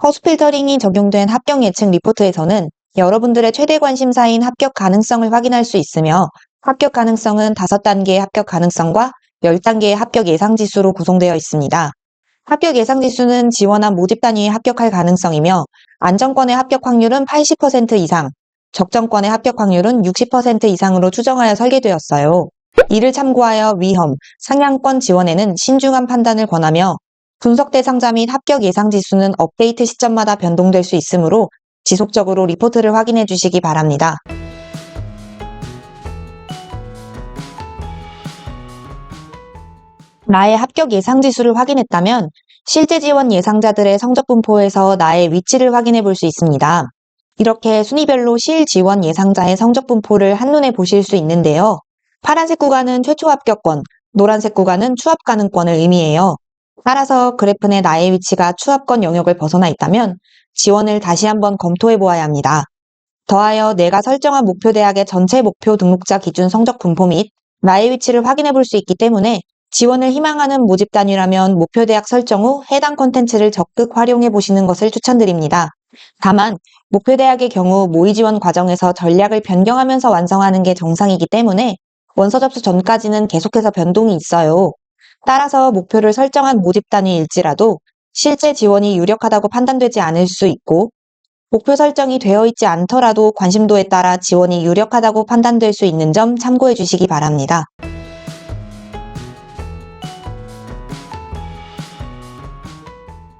허수 필터링이 적용된 합격 예측 리포트에서는 여러분들의 최대 관심사인 합격 가능성을 확인할 수 있으며 합격 가능성은 5단계의 합격 가능성과 10단계의 합격 예상 지수로 구성되어 있습니다. 합격 예상 지수는 지원한 모집 단위에 합격할 가능성이며 안정권의 합격 확률은 80% 이상, 적정권의 합격 확률은 60% 이상으로 추정하여 설계되었어요. 이를 참고하여 위험, 상향권 지원에는 신중한 판단을 권하며 분석 대상자 및 합격 예상 지수는 업데이트 시점마다 변동될 수 있으므로 지속적으로 리포트를 확인해 주시기 바랍니다. 나의 합격 예상 지수를 확인했다면 실제 지원 예상자들의 성적 분포에서 나의 위치를 확인해 볼 수 있습니다. 이렇게 순위별로 실 지원 예상자의 성적 분포를 한눈에 보실 수 있는데요. 파란색 구간은 최초 합격권, 노란색 구간은 추합 가능권을 의미해요. 따라서 그래프 내 나의 위치가 추합권 영역을 벗어나 있다면 지원을 다시 한번 검토해 보아야 합니다. 더하여 내가 설정한 목표 대학의 전체 목표 등록자 기준 성적 분포 및 나의 위치를 확인해 볼 수 있기 때문에 지원을 희망하는 모집 단위라면 목표 대학 설정 후 해당 콘텐츠를 적극 활용해 보시는 것을 추천드립니다. 다만 목표 대학의 경우 모의 지원 과정에서 전략을 변경하면서 완성하는 게 정상이기 때문에 원서 접수 전까지는 계속해서 변동이 있어요. 따라서 목표를 설정한 모집 단위일지라도 실제 지원이 유력하다고 판단되지 않을 수 있고 목표 설정이 되어 있지 않더라도 관심도에 따라 지원이 유력하다고 판단될 수 있는 점 참고해 주시기 바랍니다.